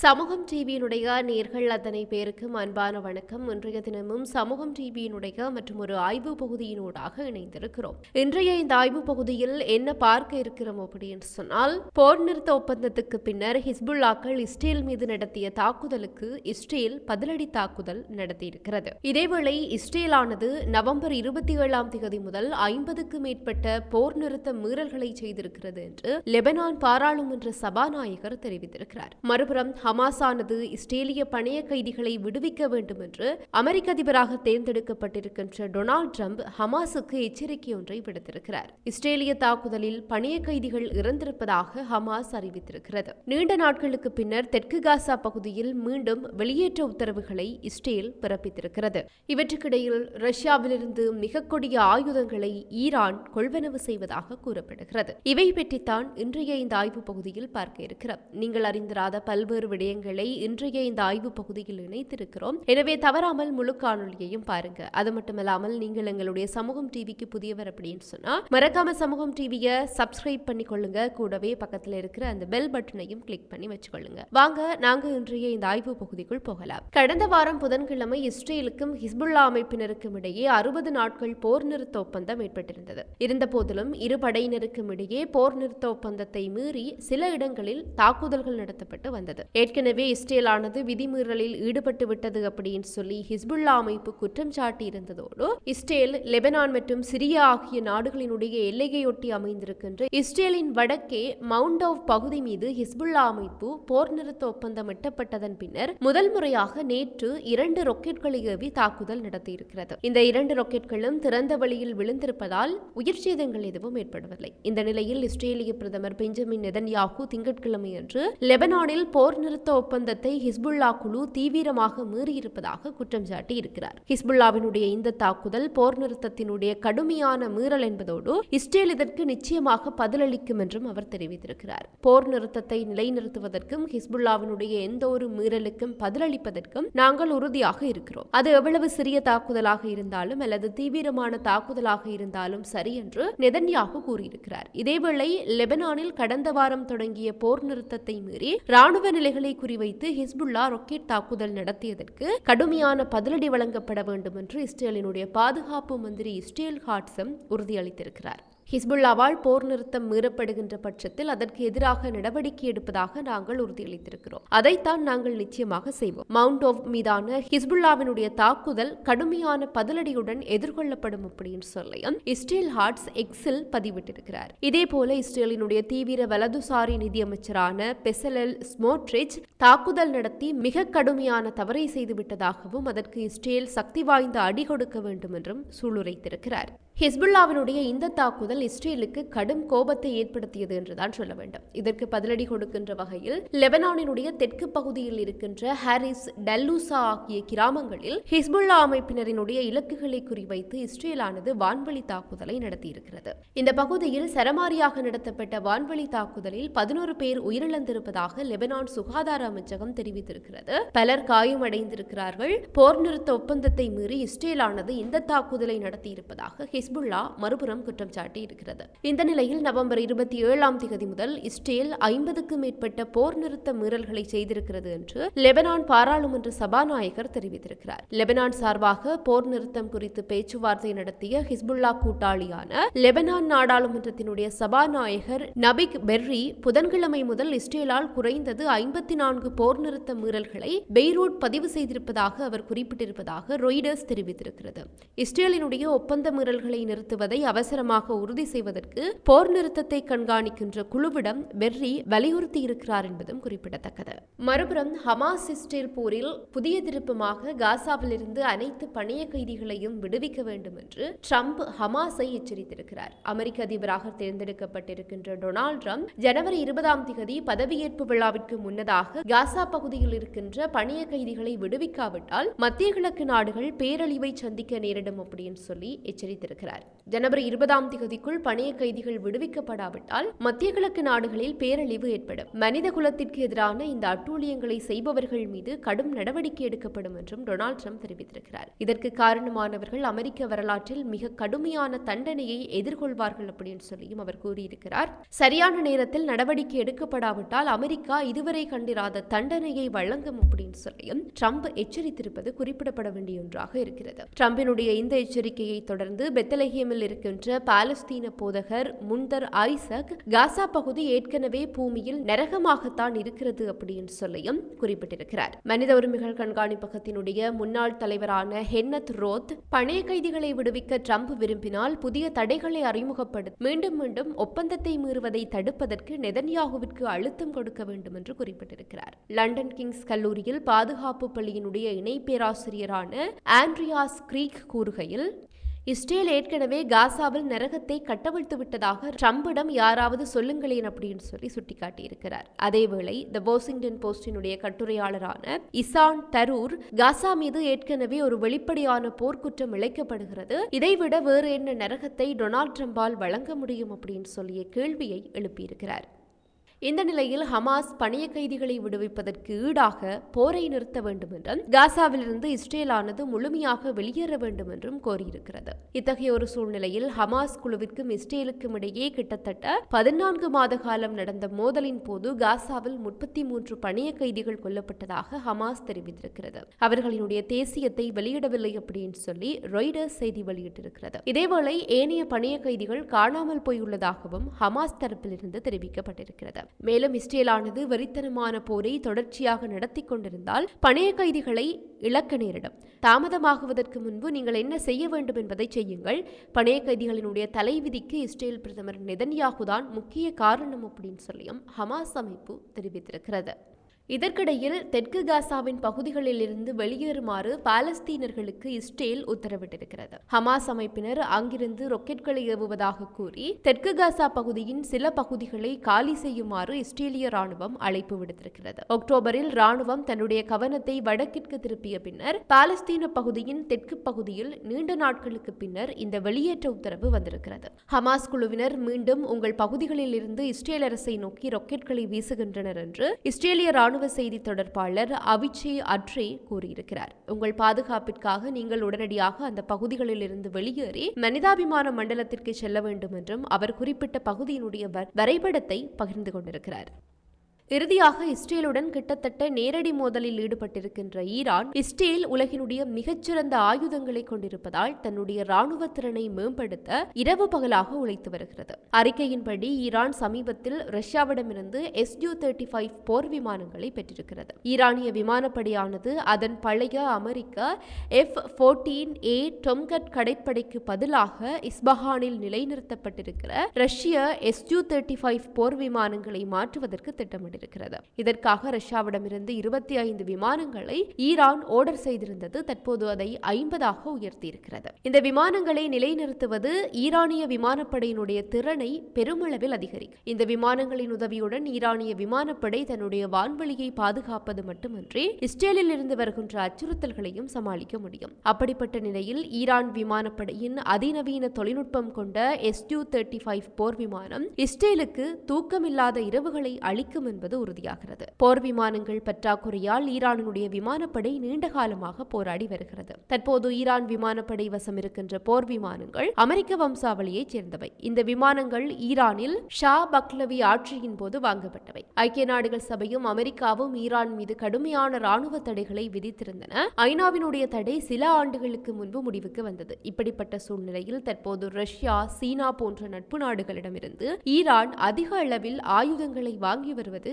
சமூகம் டிவியினுடைய நேர்கள் அத்தனை பேருக்கும் அன்பான வணக்கம். இன்றைய தினமும் சமூகம் டிவியினுடைய மற்றும் ஒரு ஆய்வு பகுதியினூடாக இணைந்திருக்கிறோம். இன்றைய இந்த ஆய்வு பகுதியில் என்ன பார்க்க இருக்கிறோம் அப்படின்னு சொன்னால் போர் நிறுத்த ஒப்பந்தத்துக்கு பின்னர் ஹிஸ்புல்லாக்கள் இஸ்ரேல் மீது நடத்திய தாக்குதலுக்கு இஸ்ரேல் பதிலடி தாக்குதல் நடத்தியிருக்கிறது. இதேவேளை இஸ்ரேலானது நவம்பர் இருபத்தி ஏழாம் தேதி முதல் ஐம்பதுக்கு மேற்பட்ட போர் நிறுத்த மீறல்களை செய்திருக்கிறது என்று லெபனான் பாராளுமன்ற சபாநாயகர் தெரிவித்திருக்கிறார். மறுபுறம் ஹமாஸானது இஸ்ரேலிய பணைய கைதிகளை விடுவிக்க வேண்டும் என்று அமெரிக்க அதிபராக தேர்ந்தெடுக்கப்பட்டிருக்கின்ற டொனால்ட் ட்ரம்ப் ஹமாஸுக்கு எச்சரிக்கை ஒன்றை விடுத்திருக்கிறார். இஸ்ரேலிய தாக்குதலில் பணைய கைதிகள் இறந்திருப்பதாக ஹமாஸ் அறிவித்திருக்கிறது. நீண்ட நாட்களுக்கு பின்னர் தெற்கு காசா பகுதியில் மீண்டும் வெளியேற்ற உத்தரவுகளை இஸ்ரேல் பிறப்பித்திருக்கிறது. இவற்றுக்கிடையில் ரஷ்யாவிலிருந்து மிக கொடிய ஆயுதங்களை ஈரான் கொள்வனவு செய்வதாக கூறப்படுகிறது. இவை பற்றித்தான் இன்றைய இந்த ஆய்வு பகுதியில் பார்க்க இருக்கிறோம். நீங்கள் அறிந்திராத பல்வேறு விடயங்களை இன்றைய இந்த ஆய்வு பகுதியில் இணைத்திருக்கிறோம். எனவே தவறாமல் முழு காணொலியையும் பாருங்க. அது மட்டுமல்லாமல் நீங்கள் எங்களுடைய சமூகம் டிவிக்கு புதியவர் அப்படின்னு சொன்னா மறக்காம சமூகம் டிவியை சப்ஸ்கிரைப் பண்ணி கொள்ளுங்க கூடவே பக்கத்துல இருக்கிற அந்த பெல் பட்டனையும் கிளிக் பண்ணி வச்சுக்கொள்ளுங்க. வாங்க நாங்க இன்றைய இந்த ஆய்வு பகுதிக்குள் போகலாம். கடந்த வாரம் புதன்கிழமை இஸ்ரேலுக்கும் ஹிஸ்புல்லா அமைப்பினருக்கும் இடையே அறுபது நாட்கள் போர் நிறுத்த ஒப்பந்தம் ஏற்பட்டிருந்தது. இருந்த போதிலும் இரு படையினருக்கும் இடையே போர் நிறுத்த ஒப்பந்தத்தை மீறி சில இடங்களில் தாக்குதல்கள் நடத்தப்பட்டு வந்தது. ஏற்கனவே இஸ்ரேலானது விதிமீறலில் ஈடுபட்டு விட்டது அப்படின்னு சொல்லி ஹிஸ்புல்லா அமைப்பு குற்றம் சாட்டி இருந்ததோடு இஸ்ரேல் லெபனான் மற்றும் சிரியா ஆகிய நாடுகளினுடைய எல்லையையொட்டி அமைந்திருக்கின்ற இஸ்ரேலின் வடக்கே மவுண்ட் ஆஃப் பகுதி மீது ஹிஸ்புல்லா அமைப்பு போர் நிறுத்த ஒப்பந்தம் எட்டப்பட்டதன் பின்னர் முதல் முறையாக நேற்று இரண்டு ராக்கெட்களை ஏவி தாக்குதல் நடத்தியிருக்கிறது. இந்த இரண்டு ராக்கெட்களும் திறந்த வழியில் விழுந்திருப்பதால் உயிர் சேதங்கள் எதுவும் ஏற்படவில்லை. இந்த நிலையில் இஸ்ரேலிய பிரதமர் பெஞ்சமின் நெதன்யாகு திங்கட்கிழமை அன்று லெபனானில் போர் நிறுத்த ஒப்பந்தத்தை ஹிஸ்புல்லா குழு தீவிரமாக மீறியிருப்பதாக குற்றம் சாட்டியிருக்கிறார். ஹிஸ்புல்லாவினுடைய இந்த தாக்குதல் போர் நிறுத்தத்தினுடைய கடுமையான மீறல் என்பதோடு இஸ்ரேல் இதற்கு நிச்சயமாக பதிலளிக்கும் என்றும் அவர் தெரிவித்திருக்கிறார். போர் நிறுத்தத்தை நிலைநிறுத்துவதற்கும் ஹிஸ்புல்லாவினுடைய எந்த ஒரு மீறலுக்கும் பதிலளிப்பதற்கும் நாங்கள் உறுதியாக இருக்கிறோம். அது எவ்வளவு சிறிய தாக்குதலாக இருந்தாலும் அல்லது தீவிரமான தாக்குதலாக இருந்தாலும் சரி என்று நெதன்யாகு கூறியிருக்கிறார். இதேவேளை லெபனானில் கடந்த வாரம் தொடங்கிய போர் நிறுத்தத்தை மீறி ராணுவ நிலைகளை குறிவைத்து ஹிஸ்புல்லா ராக்கெட் தாக்குதல் நடத்தியதற்கு கடுமையான பதிலடி வழங்கப்பட வேண்டும் என்று இஸ்ரேலினுடைய பாதுகாப்பு மந்திரி இஸ்ரேல் ஹாட்ஸம் உறுதியளித்திருக்கிறார். ஹிஸ்புல்லாவால் போர் நிறுத்தம் மீறப்படுகின்ற பட்சத்தில் அதற்கு எதிராக நடவடிக்கை எடுப்பதாக நாங்கள் உறுதியளித்திருக்கிறோம். அதைத்தான் நாங்கள் நிச்சயமாக செய்வோம். மவுண்ட் ஓவ் மீதான ஹிஸ்புல்லாவினுடைய தாக்குதல் கடுமையான பதிலடியுடன் எதிர்கொள்ளப்படும் அப்படின்னு சொல்லியும் இஸ்ரேல் ஹார்ட்ஸ் எக்ஸில் பதிவிட்டிருக்கிறார். இதே போல இஸ்ரேலினுடைய தீவிர வலதுசாரி நிதியமைச்சரான பெசலல் ஸ்மோட்ரிச் தாக்குதல் நடத்தி மிக கடுமையான தவறை செய்துவிட்டதாகவும் அதற்கு இஸ்ரேல் சக்தி வாய்ந்த அடி கொடுக்க வேண்டும் என்றும் சூளுரைத்திருக்கிறார். ஹிஸ்புல்லாவினுடைய இந்த தாக்குதல் இஸ்ரேலுக்கு கடும் கோபத்தை ஏற்படுத்தியது என்றுதான் சொல்ல வேண்டும். இதற்கு பதிலடி கொடுக்கின்ற வகையில் லெபனானினுடைய தெற்கு பகுதியில் இருக்கின்ற ஹாரிஸ் டல்லூசா ஆகிய கிராமங்களில் ஹிஸ்புல்லா அமைப்பினரினுடைய இலக்குகளை குறிவைத்து இஸ்ரேலானது வான்வழி தாக்குதலை நடத்தியிருக்கிறது. இந்த பகுதியில் சரமாரியாக நடத்தப்பட்ட வான்வழி தாக்குதலில் பதினோரு பேர் உயிரிழந்திருப்பதாக லெபனான் சுகாதார அமைச்சகம் தெரிவித்திருக்கிறது. பலர் காயமடைந்திருக்கிறார்கள். போர் நிறுத்த ஒப்பந்தத்தை மீறி இஸ்ரேலானது இந்த தாக்குதலை நடத்தியிருப்பதாக ஹிஸ்புல்லா மறுபுறம் குற்றம் சாட்டி இருக்கிறது இந்த நிலையில் நவம்பர் இருபத்தி ஏழாம் தேதி முதல் இஸ்ரேல் ஐம்பதுக்கும் மேற்பட்ட போர் நிறுத்த மீறல்களை செய்திருக்கிறது என்று லெபனான் பாராளுமன்ற சபாநாயகர் தெரிவித்திருக்கிறார். லெபனான் சார்பாக போர் நிறுத்தம் குறித்து பேச்சுவார்த்தை நடத்திய ஹிஸ்புல்லா கூட்டாளியான லெபனான் நாடாளுமன்றத்தினுடைய சபாநாயகர் நபிக் பெர்ரி புதன்கிழமை முதல் இஸ்ரேலால் குறைந்தது ஐம்பத்தி நான்கு போர் நிறுத்த மீறல்களை பெய்ரூட் பதிவு செய்திருப்பதாக அவர் குறிப்பிட்டிருப்பதாக ரொய்டர்ஸ் தெரிவித்திருக்கிறது. இஸ்ரேலினுடைய ஒப்பந்த மீறல்களை நிறுத்துவதை அவசரமாக உறுதி செய்வதற்கு போர் நிறுத்தத்தை கண்காணிக்கின்ற குழுவிடம் பெர்ரி வலியுறுத்தி இருக்கிறார் என்பதும் குறிப்பிடத்தக்கது. மறுபுறம் ஹமாஸ் இஸ்ரேல் போரில் புதிய திருப்பமாக காசாவிலிருந்து அனைத்து பணைய கைதிகளையும் விடுவிக்க வேண்டும் என்று ட்ரம்ப் ஹமாஸை எச்சரித்திருக்கிறார். அமெரிக்க அதிபராக தேர்ந்தெடுக்கப்பட்டிருக்கின்ற டொனால்ட் ட்ரம்ப் ஜனவரி இருபதாம் தேதி பதவியேற்பு விழாவிற்கு முன்னதாக காசா பகுதியில் இருக்கின்ற பணைய கைதிகளை விடுவிக்காவிட்டால் மத்திய கிழக்கு நாடுகள் பேரழிவை சந்திக்க நேரிடும் அப்படின்னு சொல்லி எச்சரித்திருக்கிறார். குறிப்பிட்டிருக்கிறார் ஜனவரி இருபதாம் தேதிக்குள் பணைய கைதிகள் விடுவிக்கப்படாவிட்டால் மத்திய கிழக்கு நாடுகளில் பேரழிவு ஏற்படும். மனித குலத்திற்கு எதிரான இந்த அட்டூழியங்களை செய்பவர்கள் மீது கடும் நடவடிக்கை எடுக்கப்படும் என்றும் டொனால்ட் ட்ரம்ப் தெரிவித்திருக்கிறார். இதற்கு காரணமானவர்கள் அமெரிக்க வரலாற்றில் மிக கடுமையான தண்டனையை எதிர்கொள்வார்கள் அப்படின்னு சொல்லியும் அவர் கூறியிருக்கிறார். சரியான நேரத்தில் நடவடிக்கை எடுக்கப்படாவிட்டால் அமெரிக்கா இதுவரை கண்டிராத தண்டனையை வழங்கும் அப்படின்னு சொல்லியும் ட்ரம்ப் எச்சரித்திருப்பது குறிப்பிடப்பட வேண்டிய ஒன்றாக இருக்கிறது. ட்ரம்பினுடைய இந்த எச்சரிக்கையை தொடர்ந்து பெத்தலஹேமில் இருக்கின்ற பாலஸ்தீன போதகர் முன்தர் ஐசக் காசா பகுதி ஏற்கனவே பூமியில் நரகமாகத்தான் இருக்கிறது அப்படின்னு சொல்லியும் குறிப்பிட்டிருக்கிறார். மனித உரிமைகள் கண்காணிப்பகத்தினுடைய முன்னாள் தலைவரான ஹென்னத் ரோத் பணைய கைதிகளை விடுவிக்க ட்ரம்ப் விரும்பினால் புதிய தடைகளை அறிமுகப்படுத்த மீண்டும் மீண்டும் ஒப்பந்தத்தை மீறுவதை தடுப்பதற்கு நெதன்யாகுவிற்கு அழுத்தம் கொடுக்க வேண்டும் என்று குறிப்பிட்டிருக்கிறார். லண்டன் கிங்ஸ் கல்லூரியில் பாதுகாப்பு பள்ளியினுடைய இணை பேராசிரியரான ஆண்ட்ரியாஸ் கிரீக் கூறுகையில் இஸ்ரேல் ஏற்கனவே காசாவில் நரகத்தை கட்டவிழ்த்து விட்டதாக ட்ரம்பிடம் யாராவது சொல்லுங்களேன் அப்படின்னு சொல்லி சுட்டிக்காட்டியிருக்கிறார். அதேவேளை த வாஷிங்டன் போஸ்டினுடைய கட்டுரையாளரான இசான் தரூர் காசா மீது ஏற்கனவே ஒரு வெளிப்படையான போர்க்குற்றம் இழைக்கப்படுகிறது. இதைவிட வேறு என்ன நரகத்தை டொனால்ட் ட்ரம்பால் வழங்க முடியும் அப்படின்னு சொல்லிய கேள்வியை எழுப்பியிருக்கிறார். இந்த நிலையில் ஹமாஸ் பணிய கைதிகளை விடுவிப்பதற்கு ஈடாக போரை நிறுத்த வேண்டும் என்றும் காசாவிலிருந்து இஸ்ரேலானது முழுமையாக வெளியேற வேண்டும் என்றும் கோரியிருக்கிறது. இத்தகைய ஒரு சூழ்நிலையில் ஹமாஸ் குழுவிற்கும் இஸ்ரேலுக்கும் இடையே கிட்டத்தட்ட பதினான்கு மாத காலம் நடந்த மோதலின் போது காசாவில் முப்பத்தி மூன்று பணிய கைதிகள் கொல்லப்பட்டதாக ஹமாஸ் தெரிவித்திருக்கிறது. அவர்களினுடைய தேசியத்தை வெளியிடவில்லை அப்படின்னு சொல்லி ரொய்டர்ஸ் செய்தி வெளியிட்டிருக்கிறது. இதேவேளை ஏனைய பணிய கைதிகள் காணாமல் போயுள்ளதாகவும் ஹமாஸ் தரப்பிலிருந்து தெரிவிக்கப்பட்டிருக்கிறது. மேலும் இஸ்ரேலானது வெறித்தனமான போரை தொடர்ச்சியாக நடத்தி கொண்டிருந்தால் பணைய கைதிகளை இழக்க நேரிடும். தாமதமாகுவதற்கு முன்பு நீங்கள் என்ன செய்ய வேண்டும் என்பதை செய்யுங்கள். பணைய கைதிகளினுடைய தலைவிதிக்கு இஸ்ரேல் பிரதமர் நெதன்யாகுதான் முக்கிய காரணம் அப்படின்னு சொல்லியும் ஹமாஸ் அமைப்பு தெரிவித்திருக்கிறது. இதற்கிடையில் தெற்கு காசாவின் பகுதிகளில் இருந்து வெளியேறுமாறு பாலஸ்தீனர்களுக்கு இஸ்ரேல் உத்தரவிட்டிருக்கிறது. ஹமாஸ் அமைப்பினர் அங்கிருந்து ரொக்கெட்களை ஏவுவதாக கூறி தெற்கு காசா பகுதியின் சில பகுதிகளை காலி செய்யுமாறு இஸ்ரேலிய ராணுவம் அழைப்பு விடுத்திருக்கிறது. அக்டோபரில் ராணுவம் தன்னுடைய கவனத்தை வடக்கிற்கு திருப்பிய பின்னர் பாலஸ்தீன பகுதியின் தெற்கு பகுதியில் நீண்ட நாட்களுக்கு பின்னர் இந்த வெளியேற்ற உத்தரவு வந்திருக்கிறது. ஹமாஸ் குழுவினர் மீண்டும் உங்கள் பகுதிகளில் இருந்து இஸ்ரேல் அரசை நோக்கி ரொக்கெட்களை வீசுகின்றனர் என்று இஸ்ரேலிய ராணுவ ராணுவ செய்தி தொடர்பாளர் அவிச்சே அட்ரே கூறியிருக்கிறார். உங்கள் பாதுகாப்பிற்காக நீங்கள் உடனடியாக அந்த பகுதிகளில் இருந்து வெளியேறி மனிதாபிமான மண்டலத்திற்கு செல்ல வேண்டும் என்றும் அவர் குறிப்பிட்ட பகுதியினுடைய வரைபடத்தை பகிர்ந்து கொண்டிருக்கிறார். இறுதியாக இஸ்ரேலுடன் கிட்டத்தட்ட நேரடி மோதலில் ஈடுபட்டிருக்கின்ற ஈரான் இஸ்ரேல் உலகினுடைய மிகச்சிறந்த ஆயுதங்களை கொண்டிருப்பதால் தன்னுடைய ராணுவ திறனை மேம்படுத்த இரவு பகலாக உழைத்து வருகிறது. அறிக்கையின்படி ஈரான் சமீபத்தில் ரஷ்யாவிடமிருந்து எஸ் யூ தேர்ட்டி ஃபைவ் போர் விமானங்களை பெற்றிருக்கிறது. ஈரானிய விமானப்படையானது அதன் பழைய அமெரிக்க எஃப் ஃபோர்டீன் ஏ டொம்கட் கடற்படைக்கு பதிலாக இஸ்பஹானில் நிலைநிறுத்தப்பட்டிருக்கிற ரஷ்ய எஸ் யூ தேர்ட்டி ஃபைவ் போர் விமானங்களை மாற்றுவதற்கு திட்டமிட்டு கொண்டிருக்கிறது. இதற்காக ரஷ்யாவிடமிருந்து இருபத்தி ஐந்து விமானங்களை ஈரான் ஆர்டர் செய்திருந்தது. தற்போது அதை ஐம்பதாக உயர்த்தியிருக்கிறது. இந்த விமானங்களை நிலைநிறுத்துவது ஈரானிய விமானப்படையினுடைய திறனை பெருமளவில் அதிகரிக்கும். இந்த விமானங்களின் உதவியுடன் ஈரானிய விமானப்படை தன்னுடைய வான்வெளியை பாதுகாப்பது மட்டுமின்றி இஸ்ரேலில் இருந்து வருகின்ற அச்சுறுத்தல்களையும் சமாளிக்க முடியும். அப்படிப்பட்ட நிலையில் ஈரான் விமானப்படையின் அதிநவீன தொழில்நுட்பம் கொண்ட எஸ் யூ தேர்ட்டி ஃபைவ் போர் விமானம் இஸ்ரேலுக்கு தூக்கமில்லாத இரவுகளை அளிக்கும் என்பது என்பது உறுதியாகிறது. போர் விமானங்கள் பற்றாக்குறையால் ஈரானுடைய விமானப்படை நீண்ட காலமாக போராடி வருகிறது. தற்போது ஈரான் விமானப்படை வசம் இருக்கின்ற போர் விமானங்கள் அமெரிக்க வம்சாவளியைச் சேர்ந்தவை. இந்த விமானங்கள் ஈரானில் ஷா பக்லவி ஆட்சியின் போது வாங்கப்பட்டவை. ஐக்கிய நாடுகள் சபையும் அமெரிக்காவும் ஈரான் மீது கடுமையான ராணுவ தடைகளை விதித்திருந்தன. ஐநாவினுடைய தடை சில ஆண்டுகளுக்கு முன்பு முடிவுக்கு வந்தது. இப்படிப்பட்ட சூழ்நிலையில் தற்போது ரஷ்யா சீனா போன்ற நட்பு நாடுகளிடமிருந்து ஈரான் அதிக அளவில் ஆயுதங்களை வாங்கி வருவது